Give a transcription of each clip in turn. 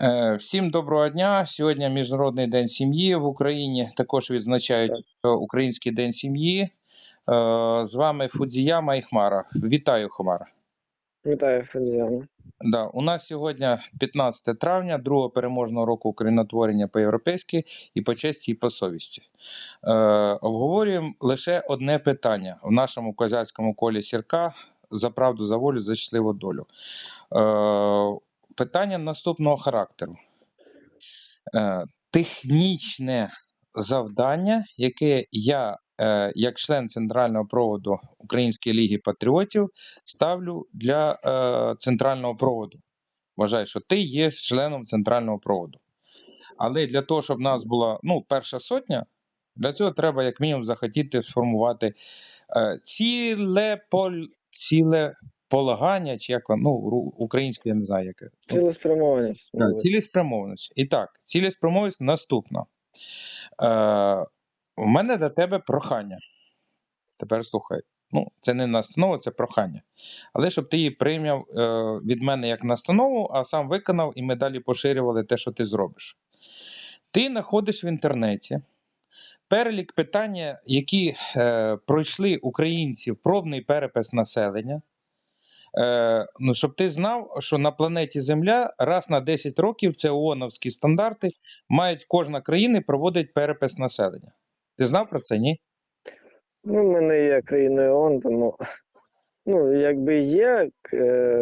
Е, Всім доброго дня. Сьогодні Міжнародний день сім'ї в Україні. Також відзначають Український день сім'ї. Е, З вами Фудзіяма і Хмара. Вітаю, Хмара. Вітаю, Федіана. Да, у нас сьогодні 15 травня, другого переможного року українотворення по-європейськи і по честі, і по совісті. Е, обговорюємо лише одне питання в нашому козацькому колі сірка за правду, за волю, за щасливу долю. Е, питання наступного характеру. Е, технічне завдання, яке я, е, як член центрального проводу Української ліги патріотів, ставлю для е, центрального проводу. Вважаю, що ти є членом центрального проводу. Але для того, щоб в нас була ну, перша сотня, для цього треба як мінімум захотіти сформувати ціле, пол, ціле полагання, чи як воно, ну, українською я не знаю яке. Цілеспрямованість. Так, цілеспрямованість. І так, цілеспрямованість наступна. Е, у мене до тебе прохання. Тепер слухай. Ну, це не настанова, це прохання. Але щоб ти її прийняв е, від мене як настанову, а сам виконав, і ми далі поширювали те, що ти зробиш. Ти знаходиш в інтернеті перелік питання, які е, пройшли українців пробний перепис населення. Е, ну, щоб ти знав, що на планеті Земля раз на 10 років це ООНовські стандарти, мають кожна країна проводить перепис населення. Ти знав про це? Ні? Ну, в мене є країною ООН, тому ну, якби є, е,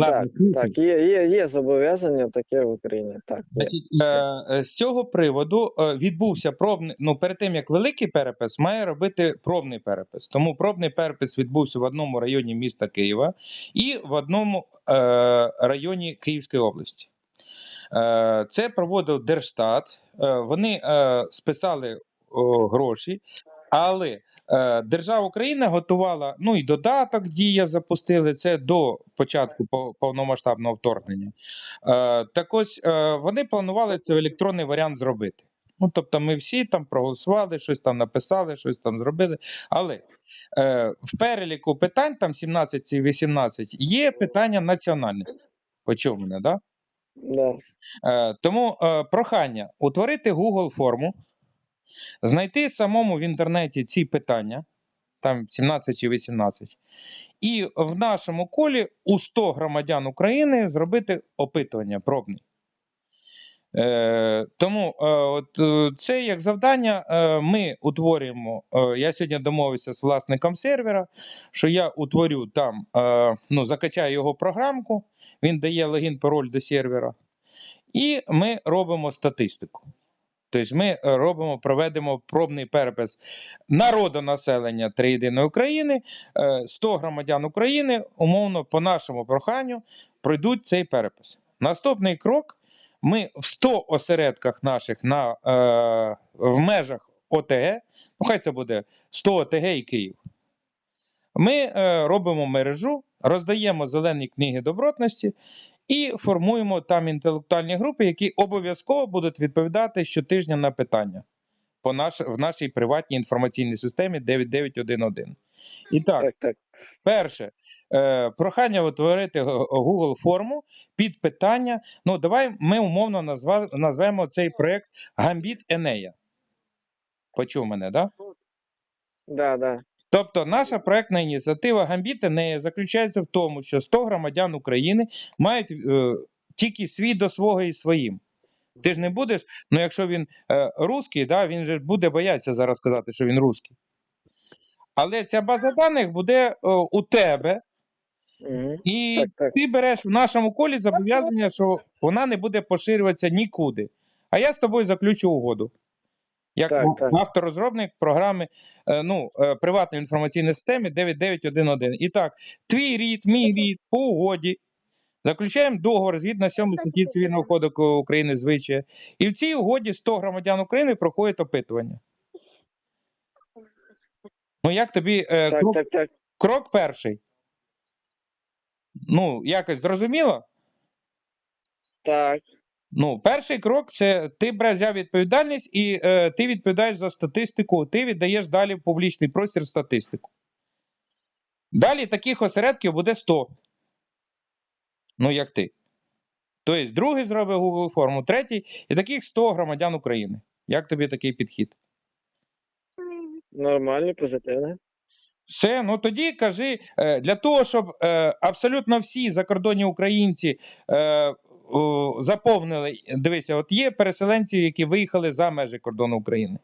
так, так, є, є, є зобов'язання таке в Україні. Так. Значить, е, е, з цього приводу е, відбувся пробний. Ну перед тим як великий перепис, має робити пробний перепис. Тому пробний перепис відбувся в одному районі міста Києва і в одному е, районі Київської області. Е, це проводив Держстат. Е, вони е, списали гроші, але держава України готувала ну і додаток дія запустили це до початку повномасштабного вторгнення. Е, так ось е, вони планували це в електронний варіант зробити. Ну тобто, ми всі там проголосували, щось там написали, щось там зробили. Але е, в переліку питань, там 17 чи 18, є питання національності. Почув мене, так? Да? Да. Е, Тому е, прохання утворити Google форму, знайти самому в інтернеті ці питання, там 17 чи 18, і в нашому колі у 100 громадян України зробити опитування пробне. Е, тому е, от, е, це як завдання е, ми утворюємо. Е, я сьогодні домовився з власником сервера, що я утворю там, е, ну, закачаю його програмку, він дає логін, пароль до сервера, і ми робимо статистику. Тобто ми е, робимо, проведемо пробний перепис народонаселення Триєдиної України, е, 100 громадян України, умовно, по нашому проханню, пройдуть цей перепис. Наступний крок: ми в 100 осередках наших на, е, в межах ОТГ, ну хай це буде 100 ОТГ і Київ. Ми е, робимо мережу, роздаємо зелені книги добротності і формуємо там інтелектуальні групи, які обов'язково будуть відповідати щотижня на питання по наш, в нашій приватній інформаційній системі 9911. І так, так, так. перше, е, прохання утворити Google форму під питання. Ну, давай ми умовно назва, назвемо цей проект Гамбіт Енея. Почув мене, так? Да? Да, да. Тобто наша проектна ініціатива Гамбіт Енея заключається в тому, що 100 громадян України мають е, тільки свій до свого і своїм. Ти ж не будеш, ну якщо він е, русський, да, він же буде боятися зараз сказати, що він русський. Але ця база даних буде е, у тебе, Угу. і Так, так. ти береш в нашому колі зобов'язання, що вона не буде поширюватися нікуди. А я з тобою заключу угоду. Як Так, так. авторозробник програми е, ну, е, приватної інформаційної системи 9911. І так, твій рід, мій рід, по угоді. Заключаємо договор згідно 7 статті Цивільного кодексу України звичає. І в цій угоді 100 громадян України проходять опитування. Ну як тобі е, Так, крок, так, так. крок перший? Ну, якось зрозуміло? Так. Ну, перший крок це ти взяв відповідальність і е, ти відповідаєш за статистику, ти віддаєш далі в публічний простір статистику. Далі таких осередків буде 100. Ну, як ти. Тобто другий зробить Google форму, третій, і таких 100 громадян України. Як тобі такий підхід? Нормальний, позитивний. Все, ну тоді кажи, е, для того, щоб е, абсолютно всі закордонні українці е, о, заповнили, дивися, от є переселенці, які виїхали за межі кордону України.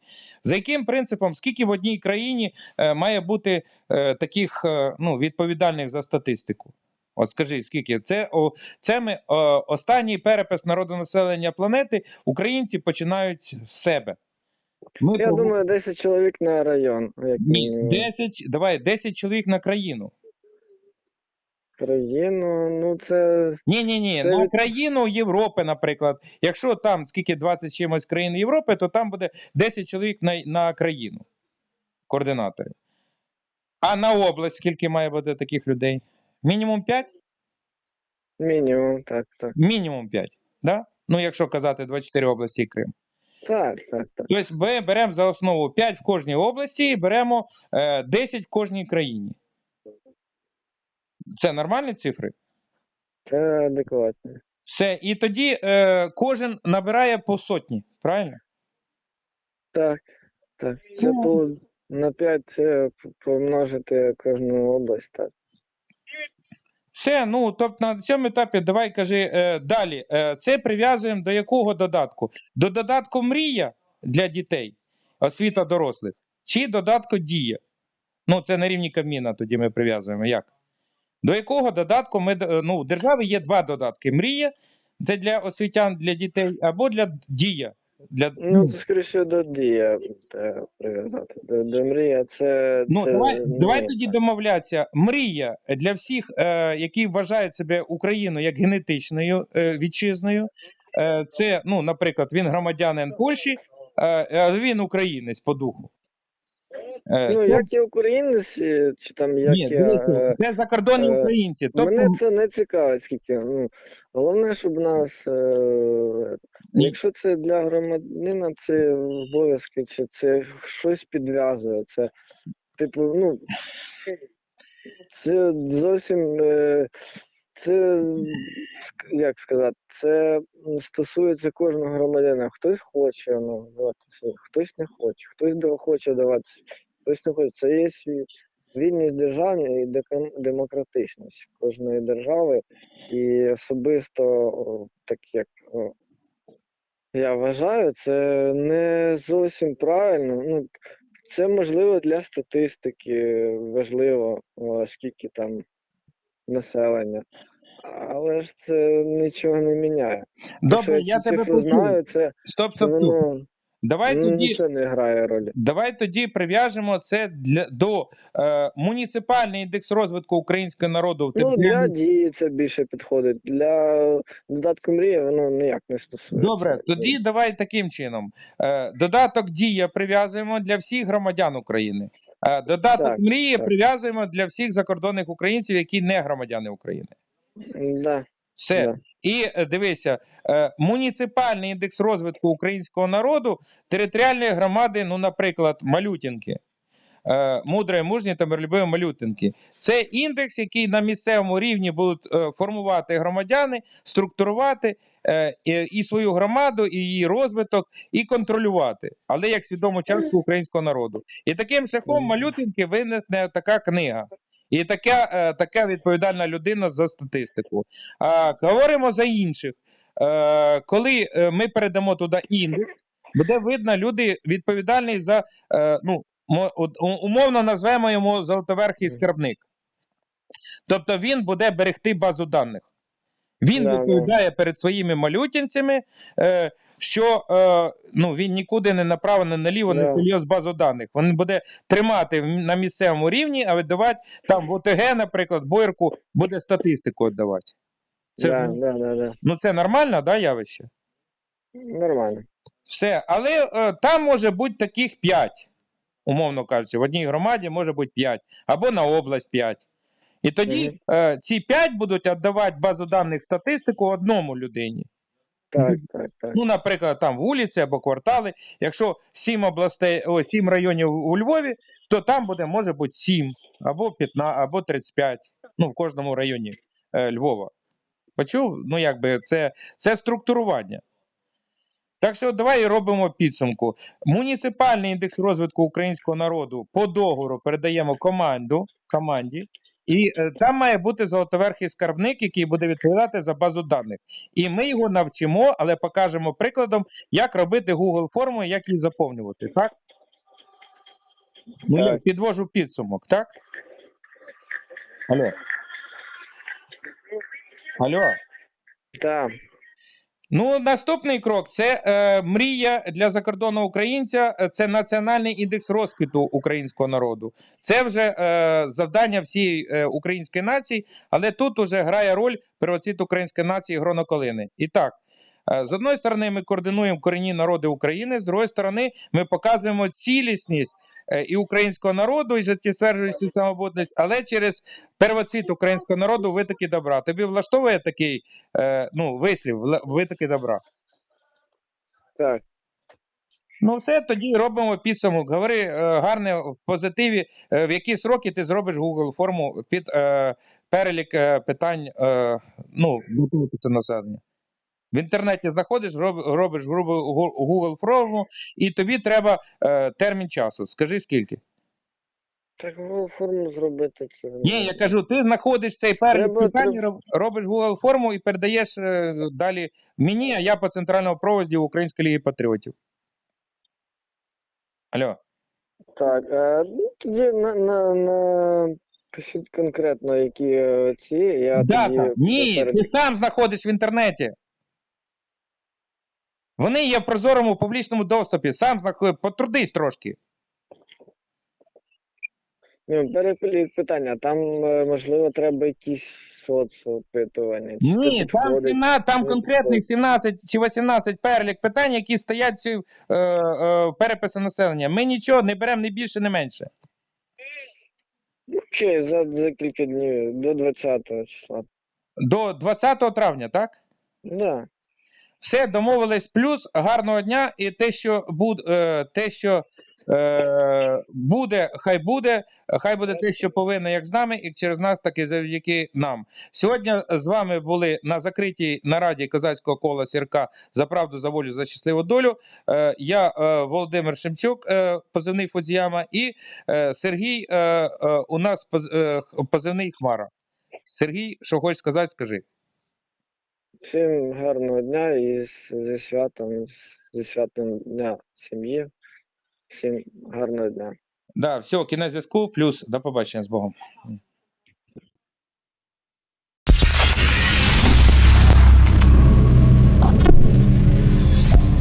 За яким принципом, скільки в одній країні е, має бути е, таких е, ну, відповідальних за статистику? От скажи, скільки? Це, о, це ми, о, останній перепис народонаселення планети українці починають з себе. Ми Я думаю, 10 чоловік на район. Як ні, 10, давай, 10 чоловік на країну. Країну, ну це Ні, ні, ні. Це від- країну Європи, наприклад. Якщо там скільки 20 чимось країн Європи, то там буде 10 чоловік на, на країну. Координатори. А на область скільки має бути таких людей? Мінімум 5? мінімум, так, так. Мінімум 5. Да? Ну, якщо казати 24 області і Крим. Так, так, так. Тобто ми беремо за основу 5 в кожній області і беремо е, 10 в кожній країні. Це нормальні цифри? Це адекватно. Все. І тоді е, кожен набирає по сотні, правильно? Так, так. Це Ну. по на 5 це помножити кожну область, так. Все, ну тобто на цьому етапі давай кажи е, далі. Е, це прив'язуємо до якого додатку? До додатку мрія для дітей, освіта дорослих, чи додатку дія? Ну, це на рівні Кабміна тоді ми прив'язуємо. Як? До якого додатку ми ну, у держави є два додатки: мрія це для освітян, для дітей, або для дія. Для, Ну, це скоріше до дія прив'язати. До, до мрія це. Ну, це, давай, давай тоді домовлятися. Мрія для всіх, е, які вважають себе Україною як генетичною е, вітчизною. Е, це, ну, наприклад, він громадянин Польщі, е, він українець по духу. Е, Ну, це- як я українець, е, чи там як Ні, я. дивіться, е, це закордонні е, українці. Тобто, Мене це не цікавить, скільки. Ну, головне, щоб нас. Е, Ні. якщо це для громадянина, це обов'язки, чи це щось підв'язує. Це, типу, ну. Це зовсім. Е, це як сказати, це стосується кожного громадянина. Хтось хоче ну, давати, свій, хтось не хоче, хтось хоче давати, хтось не хоче. Це є свій вільність державна і демократичність кожної держави. І особисто, так як я вважаю, це не зовсім правильно. Ну, це можливо для статистики, важливо, скільки там населення. Але ж це нічого не міняє. добре, я тебе почув. знаю, це, Стоп, стоп, стоп. воно Давай ну, тоді. нічого не грає ролі. Давай тоді прив'яжемо це для до е, муніципальний індекс розвитку українського народу Ну, для дії це більше підходить. Для додатку мрії воно ніяк не стосується. Добре, тоді давай таким чином. Е, Додаток дія прив'язуємо для всіх громадян України. Е, Додаток Так, мрії так. прив'язуємо для всіх закордонних українців, які не громадяни України. Да, Все. да. І е, дивися, е, муніципальний індекс розвитку українського народу, територіальної громади, ну, наприклад, Малютінки. Е, Мудре, мужні та миролюбиві Малютинки. Це індекс, який на місцевому рівні будуть формувати громадяни, структурувати і, і свою громаду, і її розвиток, і контролювати, але як свідому частку українського народу. І таким шляхом Малютинки винесне така книга. І така, е, така відповідальна людина за статистику. А, говоримо за інших. Е, коли е, ми передамо туди індекс, буде видно люди відповідальні за, е, ну, умовно назвемо йому золотоверхий скарбник. Тобто він буде берегти базу даних. Він Да, да. відповідає перед своїми малютинцями, е, що е, ну, він нікуди не направо, не наліво не Да. поліз базу даних. Він буде тримати на місцевому рівні, а видавати там в ОТГ, наприклад, Бойерку буде статистику віддавати. Це, Да, да, да, да. Ну це нормально, да, явище? Нормально. Все. Але е, там може бути таких 5, умовно кажучи, в одній громаді може бути 5, або на область 5. І тоді е, ці 5 будуть віддавати базу даних статистику одному людині. Так, так, так. Ну, наприклад, там вулиці або квартали. Якщо 7 областей, о, 7 районів у Львові, то там буде може бути 7 або 15, або 35, ну в кожному районі е, Львова. Почув? Ну, якби це, це структурування. Так що давай робимо підсумку. Муніципальний індекс розвитку українського народу по договору передаємо команду, команді, і е, там має бути золотоверхий скарбник, який буде відповідати за базу даних. І ми його навчимо, але покажемо прикладом, як робити Google форму, як її заповнювати, так? Ну, я підвожу підсумок, так? Алло. Алло. Так. Ну, наступний крок це е, мрія для закордонного українця. Це національний індекс розквіту українського народу. Це вже е, завдання всієї е, української нації, але тут уже грає роль первоцвіт української нації Гроноколини. І так, е, з одної сторони, ми координуємо корінні народи України, з другої сторони, ми показуємо цілісність. Е, І українського народу, і життєстверджуючи самобутність, але через первоцвіт українського народу витоки добра. Тобі влаштовує такий е, ну, вислів, витоки добра. Так. Ну, все, тоді робимо підсумок. Говори е, гарне в позитиві, в які сроки ти зробиш Google форму під е, перелік питань, е, ну, населення. В інтернеті заходиш, робиш грубо Google форму, і тобі треба е, термін часу. Скажи скільки? Так Google форму зробити це. Ні, я кажу, ти знаходиш цей перелік Треба- робиш Google форму і передаєш е, далі мені, а я по центральному проводі Української ліги патріотів. Алло. Так, е, ну тоді на, на, на пишіть конкретно, які е, ці, я Дата. тоді Ні, ти сам знаходиш в інтернеті. Вони є в прозорому публічному доступі. Сам знаходиш, потрудись трошки. Ну, перепиліть питання, там, е, можливо, треба якісь соцопитування. це Ні, там, підходить? 17, там конкретних 17 чи 18 перелік питань, які стоять в цій, е, е, перепису населення. Ми нічого не беремо ні більше, ні менше. Ну, Окей, за, за кілька днів, до 20 числа. До 20 травня, так? Да. Все, домовились. Плюс гарного дня, і те, що буде, те, що е, буде, хай буде. Хай буде те, що повинно, як з нами, і через нас, так і завдяки нам. Сьогодні з вами були на закритій нараді козацького кола Сірка за правду, за волю, за щасливу долю. Е, я е, Володимир Шемчук, позивний Фудзіяма, і Сергій. У нас позивний Хмара. Сергій, що хочеш сказати, скажи. Всім гарного дня і зі святом, зі святом Дня сім'ї. Всім гарного дня. Да, все, кінець зв'язку, плюс до побачення з Богом.